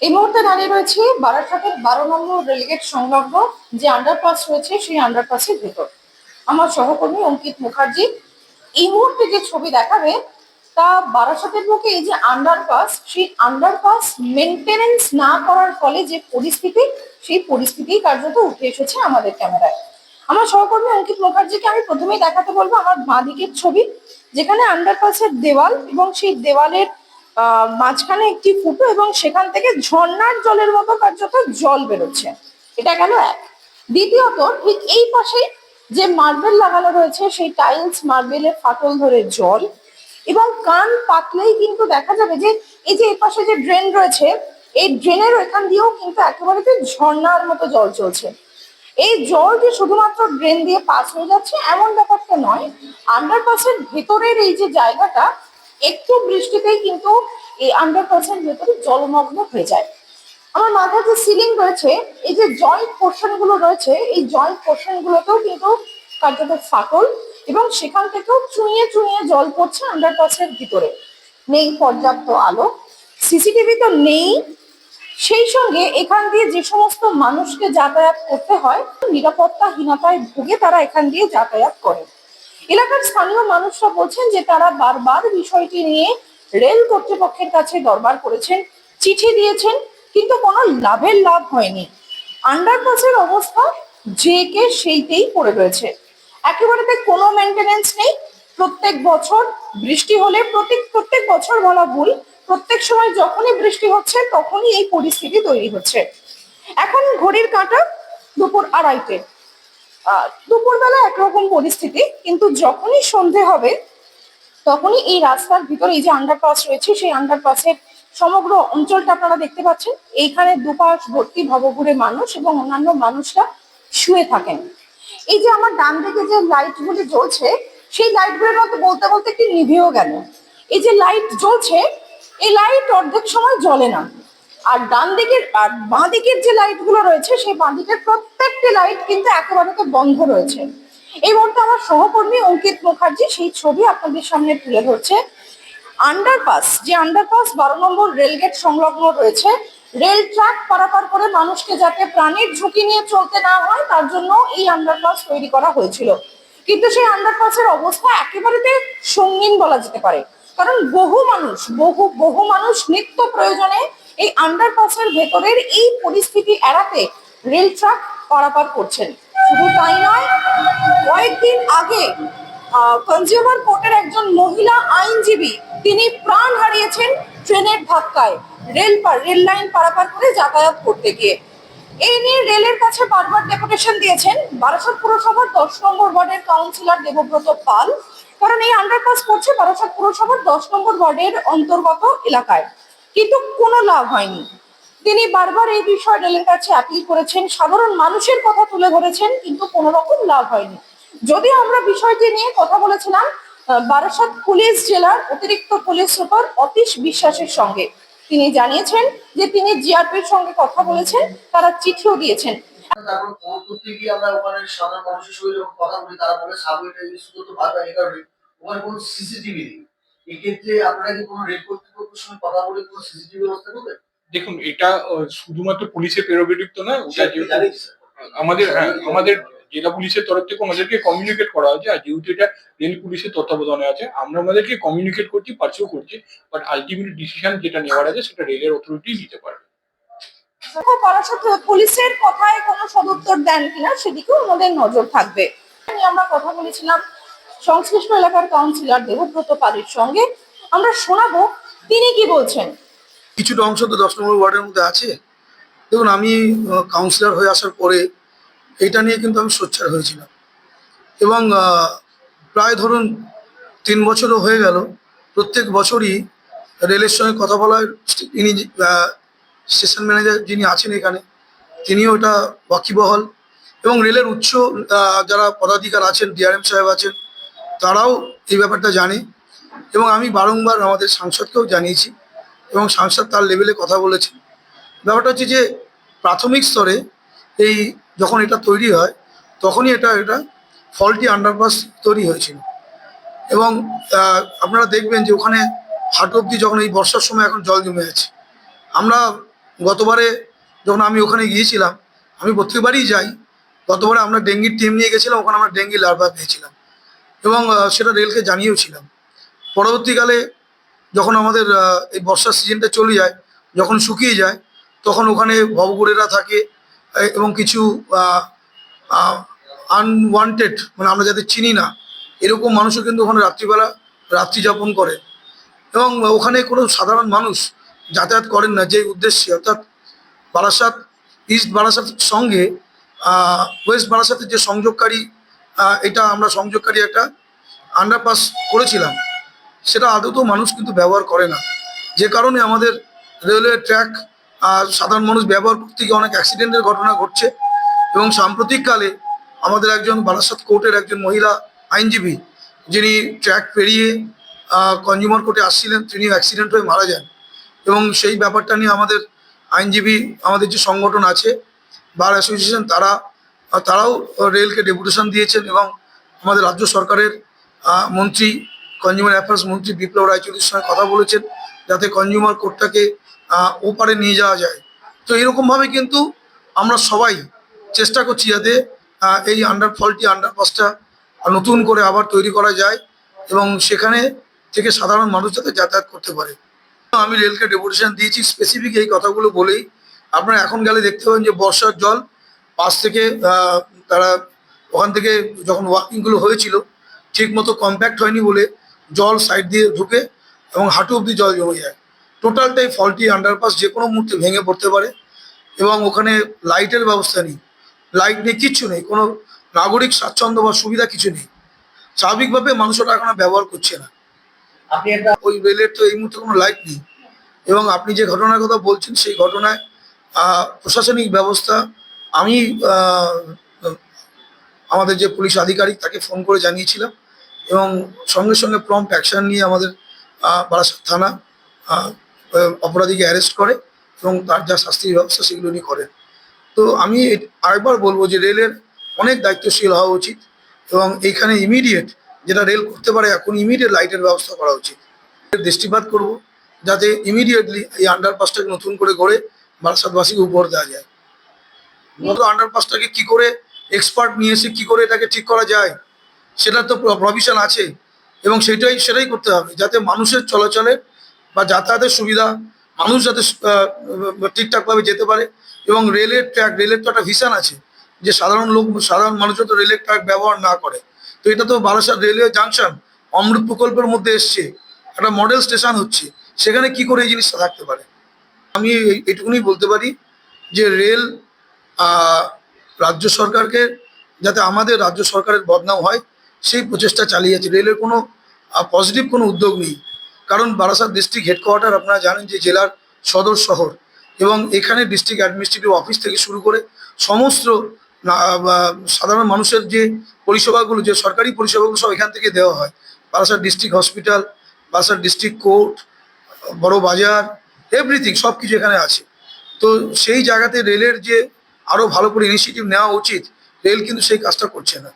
এই মুহূর্তে দাঁড়িয়ে রয়েছে বারাসাতের বারো নম্বর রেলগেট সংলগ্ন যে আন্ডারপাস রয়েছে, সেই আন্ডারপাসের ভেতর। আমার সহকর্মী অঙ্কিত মুখার্জি, এই মুহূর্তে যে ছবি দেখাবে, তা বারাসাতের বুকে এই যে আন্ডারপাস সেই আন্ডারপাস মেনটেনেন্স না করার ফলে যে পরিস্থিতি, সেই পরিস্থিতি কার্যত উঠে এসেছে আমাদের ক্যামেরায়। আমার সহকর্মী অঙ্কিত মুখার্জিকে আমি প্রথমেই দেখাতে বলব আমার বাঁ দিকের ছবি, যেখানে আন্ডারপাসের দেওয়াল এবং সেই দেওয়ালের মাঝখানে একটি ফুটো এবং সেখান থেকে ঝর্ণার জলের মতো কার্যত জল বেরোচ্ছে। এটা গেল এক? দ্বিতীয়ত, ঠিক এই পাশে যে মার্বেল লাগানো রয়েছে, সেই টাইলস মার্বেলের ফাটল ধরে জল এবং কান পাতলেই কিন্তু দেখা যাবে যে এই যে এই পাশে যে ড্রেন রয়েছে, এই ড্রেনের এখান দিয়েও কিন্তু একেবারে যে ঝর্ণার মতো জল চলছে। এই জল যে শুধুমাত্র ড্রেন দিয়ে পাস হয়ে যাচ্ছে, এমন ব্যাপারটা নয়। আন্ডারপাসের ভেতরের এই যে জায়গাটা একটু বৃষ্টিতেই কিন্তু এই আন্ডারপাসের ভেতরে জলমগ্ন হয়ে যায়। আমার মাথার যে সিলিং রয়েছে, এই যে জয়েন্ট পোর্শনগুলো রয়েছে, এই জয়েন্ট পোর্শন গুলোতেও কিন্তু কার্যত ফাটল এবং সেখান থেকেও চুইয়ে চুইয়ে জল পড়ছে আন্ডারপাসের ভিতরে। নেই পর্যাপ্ত আলো সিসিটিভি তো নেই। সেই সঙ্গে এখান দিয়ে যে সমস্ত মানুষকে যাতায়াত করতে হয়, নিরাপত্তাহীনতায় ভুগে তারা এখান দিয়ে যাতায়াত করে। এলাকার স্থানীয় মানুষরা বলছেন যে তারা বারবার বিষয়টি নিয়ে রেল কর্তৃপক্ষের কাছে দরবার করেছেন, চিঠি দিয়েছেন, কিন্তু কোনো লাভের লাভ হয়নি। আন্ডারপাসের অবস্থা যে কে সেইতেই পড়ে রয়েছে। একেবারেতে কোনো মেনটেনেন্স নেই। প্রত্যেক বছর বৃষ্টি হলে প্রত্যেক প্রত্যেক বছর বলা ভুল, প্রত্যেক সময় যখনই বৃষ্টি হচ্ছে তখনই এই পরিস্থিতি তৈরি হচ্ছে। এখন ঘড়ির কাঁটা দুপুর আড়াইটে। দুপুরবেলা একরকম পরিস্থিতি, কিন্তু যখনই সন্ধে হবে, তখনই এই রাস্তার ভিতরে এই যে আন্ডারপাস রয়েছে, সেই আন্ডারপাসের সমগ্র অঞ্চলটা আপনারা দেখতে পাচ্ছেন। এইখানে দুপাশ ভর্তি ভবঘুরে মানুষ এবং অন্যান্য মানুষরা শুয়ে থাকেন। এই যে আমার ডান দিকে যে লাইটগুলি জ্বলছে, সেই লাইটগুলোর মতো বলতে বলতে একটি নিভেও গেল। এই যে লাইট জ্বলছে, এই লাইট অর্ধেক সময় জ্বলে না। আর ডান দিকের আর বাঁ দিকের যে লাইটগুলো রয়েছে, সেই বাঁ দিকের প্রত্যেকটি লাইট কিন্তু একেবারে বন্ধ রয়েছে। এই মুহূর্তে আমার সহকর্মী অঙ্কিত মুখার্জি সেই ছবি আপনাদের সামনে তুলে ধরছে। আন্ডারপাস যে আন্ডারপাস বারো নম্বর রেলগেট সংলগ্ন রয়েছে রেল ট্র্যাক পারাপার করে মানুষকে যাতে প্রাণের ঝুঁকি নিয়ে চলতে না হয়, তার জন্য এই আন্ডারপাস তৈরি করা হয়েছিল। কিন্তু সেই আন্ডারপাসের অবস্থা একেবারেতে সঙ্গীন বলা যেতে পারে। কারণ বহু মানুষ, বহু বহু মানুষ নিত্য প্রয়োজনে এই আন্ডারপাসের ভেতরের এই পরিস্থিতি এড়াতে রেল ট্র্যাক পারাপার করছেন। শুধু তাই নয়, কয়েকদিন আগে কনজিউমার কোর্টের একজন মহিলা আইনজীবী, তিনি প্রাণ হারিয়েছেন ট্রেনের ধাক্কায়, রেল রেল লাইন পারাপার করে যাতায়াত করতে গিয়ে। এই নিয়ে রেলের কাছে বারবার ডেপুটেশন দিয়েছেন বারাসাত পুরসভার দশ নম্বর ওয়ার্ডের কাউন্সিলর দেবব্রত পাল, কারণ এই আন্ডারপাস করছে বারাসাত পুরসভার দশ নম্বর ওয়ার্ডের অন্তর্গত এলাকায়। কিন্তু কোনো লাভ হয়নি। তিনি বারবার এই বিষয়ে রেলের কাছে আপিল করেছেন, সাধারণ মানুষের কথা তুলে ধরেছেন, কিন্তু কোনো রকম লাভ হয়নি। যদিও আমরা বিষয়টি নিয়ে কথা বলেছিলাম বারাসাত পুলিশ জেলার অতিরিক্ত পুলিশ সুপার অতীশ বিশ্বাসের সঙ্গে। তিনি জানিয়েছেন যে তিনি জিআরপির সঙ্গে কথা বলেছেন, তারা চিঠিও দিয়েছেন। আমরা ওখানে সাধারণ মানুষের সঙ্গে কথা বলি, তারা বলে ওখানে কোনো সিসিটিভি নেই। এক্ষেত্রে আপনারা কি কোনো রেল কর্তৃপক্ষের সঙ্গে কথা বলে কোনো সিসিটিভি ব্যবস্থা করবেন দেখুন এটা শুধুমাত্র পুলিশের প্রেরোগেটিভ তো না ওটা যেহেতু আমাদের হ্যাঁ আমাদের জেলা পুলিশের তরফ থেকে আমাদেরকে কমিউনিকেট করা হয়েছে আর যেহেতু এটা রেল পুলিশের তত্ত্বাবধানে আছে আমরা আমাদেরকে কমিউনিকেট করছি পার্সিও করছি বাট আলটিমেট ডিসিশন যেটা নেওয়ার আছে সেটা রেলের অথরিটি নিতে পারবে। পুলিশের কথায় কোনো সদুত্তর দেন কিনা সেদিকেও আমাদের নজর থাকবে। আমরা কথা বলেছিলাম সংশ্লিষ্ট এলাকার কাউন্সিলর দেবব্রত পালের সঙ্গে। আমরা শোনাবো তিনি কি বলছেন? কিছুটা অংশ তো দশ নম্বর ওয়ার্ডের মধ্যে আছে। দেখুন, আমি কাউন্সিলর হয়ে আসার পরে এটা নিয়ে কিন্তু আমি সোচ্চার হয়েছিলাম। এবং প্রায় ধরুন তিন বছরও হয়ে গেল, প্রত্যেক বছরই রেলের সঙ্গে কথা বলার ইনি স্টেশন ম্যানেজার যিনি আছেন এখানে, তিনিও এটা ওয়াকিবহল। এবং রেলের উচ্চ যারা পদাধিকার আছেন ডিআরএম সাহেব আছেন, তারাও এই ব্যাপারটা জানে। এবং আমি বারংবার আমাদের সাংসদকেও জানিয়েছি এবং সাংসদ তার লেভেলে কথা বলেছেন ব্যাপারটা হচ্ছে যে, প্রাথমিক স্তরে এই যখন এটা তৈরি হয়, তখনই এটা এটা ফলটি আন্ডারপাস তৈরি হয়েছিল। এবং আপনারা দেখবেন যে ওখানে হাট অব্দি যখন এই বর্ষার সময় এখন জল জমে আছে, আমরা গতবারে যখন আমি ওখানে গিয়েছিলাম, আমি প্রত্যেকবারই যাই, গতবারে আমরা ডেঙ্গির টিম নিয়ে গেছিলাম, ওখানে আমরা ডেঙ্গি লার্ভা পেয়েছিলাম। এবং সেটা রেলকে জানিয়েওছিলাম পরবর্তীকালে যখন আমাদের এই বর্ষার সিজনটা চলে যায়, যখন শুকিয়ে যায়, তখন ওখানে ভবগুড়েরা থাকে এবং কিছু আনওয়ান্টেড মানে আমরা যাদের চিনি না, এরকম মানুষও কিন্তু ওখানে রাত্রিবেলা রাত্রি যাপন করে। এবং ওখানে কোনো সাধারণ মানুষ যাতায়াত করেন না, যে উদ্দেশ্যে, অর্থাৎ বারাসাত ইস্ট বারাসাতের সঙ্গে ওয়েস্ট বারাসাতের যে সংযোগকারী এটা আমরা সংযোগকারী একটা আন্ডারপাস করেছিলাম। সেটা আদৌ মানুষ কিন্তু ব্যবহার করে না। যে কারণে আমাদের রেলওয়ে ট্র্যাক আর সাধারণ মানুষ ব্যবহার করতে গিয়ে অনেক অ্যাক্সিডেন্টের ঘটনা ঘটছে এবং সাম্প্রতিককালে আমাদের একজন বারাসাত কোর্টের একজন মহিলা আইনজীবী যিনি ট্র্যাক পেরিয়ে কনজিউমার কোর্টে আসছিলেন তিনি অ্যাক্সিডেন্ট হয়ে মারা যান। এবং সেই ব্যাপারটা নিয়ে আমাদের আইনজীবী, আমাদের যে সংগঠন আছে, বার অ্যাসোসিয়েশন, তারা, তারাও রেলকে ডেপুটেশন দিয়েছেন এবং আমাদের রাজ্য সরকারের মন্ত্রী কনজিউমার অ্যাফেয়ার্স মন্ত্রী বিপ্লব রায়চৌধুরীর সঙ্গে কথা বলেছেন যাতে কনজিউমার কোর্টটাকে ওপারে নিয়ে যাওয়া যায়। তো এরকমভাবে কিন্তু আমরা সবাই চেষ্টা করছি যাতে এই আন্ডার ফলটি আন্ডারপাসটা নতুন করে আবার তৈরি করা যায় এবং সেখানে থেকে সাধারণ মানুষ যাতে যাতায়াত করতে পারে। আমি রেলকে ডেপুটেশন দিয়েছি স্পেসিফিক এই কথাগুলো বলেই। আপনারা এখন গেলে দেখতে পাবেন যে বর্ষার জল পাশ থেকে তারা ওখান থেকে যখন ওয়াকিংগুলো হয়েছিল ঠিক মতো কম্প্যাক্ট হয়নি বলে জল সাইড দিয়ে ঢুকে এবং হাঁটু অব্দি জল জমে যায়। টোটালটাই ফলটি আন্ডারপাস যে কোনো মুহূর্তে ভেঙে পড়তে পারে এবং ওখানে লাইটের ব্যবস্থা নেই। লাইট নেই কিচ্ছু নেই কোনো নাগরিক স্বাচ্ছন্দ্য বা সুবিধা কিছু নেই। স্বাভাবিকভাবে মানুষরা এখন ব্যবহার করছে না। আপনি একটা ওই রেলের তো এই মুহূর্তে কোনো লাইট নেই। এবং আপনি যে ঘটনার কথা বলছেন সেই ঘটনায় প্রশাসনিক ব্যবস্থা আমি আমাদের যে পুলিশ আধিকারিক তাকে ফোন করে জানিয়েছিলাম। এবং সঙ্গে সঙ্গে প্রম্পট অ্যাকশন নিয়ে আমাদের বারাসাত থানা অপরাধীকে অ্যারেস্ট করে এবং তার যা শাস্তির ব্যবস্থা সেগুলো উনি করেন। তো আমি আরেকবার বলব যে রেলের অনেক দায়িত্বশীল হওয়া উচিত এবং এইখানে ইমিডিয়েট যেটা রেল করতে পারে এখন ইমিডিয়েট লাইটের ব্যবস্থা করা উচিত। দৃষ্টিপাত করব যাতে ইমিডিয়েটলি এই আন্ডারপাসটাকে নতুন করে গড়ে বারাসাতবাসীকে উপহার দেওয়া যায়। মূলত আন্ডারপাসটাকে কি করে এক্সপার্ট নিয়ে এসে কি করে এটাকে ঠিক করা যায় সেটার তো প্রভিশন আছে এবং সেটাই সেটাই করতে হবে যাতে মানুষের চলাচলে বা যাতায়াতের সুবিধা, মানুষ যাতে ঠিকঠাকভাবে যেতে পারে এবং রেলের ট্র্যাক রেলের তো একটা ভিশন আছে যে সাধারণ লোক, সাধারণ মানুষ তো রেলের ট্র্যাক ব্যবহার না করে। তো এটা তো বারাসাত রেলওয়ে জাংশন অমৃত প্রকল্পের মধ্যে এসছে, একটা মডেল স্টেশন হচ্ছে, সেখানে কি করে এই জিনিসটা থাকতে পারে? আমি এটুকুনি বলতে পারি যে রেল রাজ্য সরকারকে, যাতে আমাদের রাজ্য সরকারের বদনাম হয় সেই প্রচেষ্টা চালিয়ে যাচ্ছে রেলের কোনো পজিটিভ কোনো উদ্যোগ নেই। কারণ বারাসাত ডিস্ট্রিক্ট হেডকোয়ার্টার আপনারা জানেন যে জেলার সদর শহর এবং এখানে ডিস্ট্রিক্ট অ্যাডমিনিস্ট্রেটিভ অফিস থেকে শুরু করে সমস্ত সাধারণ মানুষের যে পরিষেবাগুলো, যে সরকারি পরিষেবাগুলো সব এখান থেকে দেওয়া হয়। Barasat district hospital Barasat district court বড় বাজার এভরিথিং সব কিছু এখানে আছে। তো সেই জায়গাতে রেলের যে আরও ভালো করে ইনিশিয়েটিভ নেওয়া উচিত, রেল কিন্তু সেই কাজটা করছে না।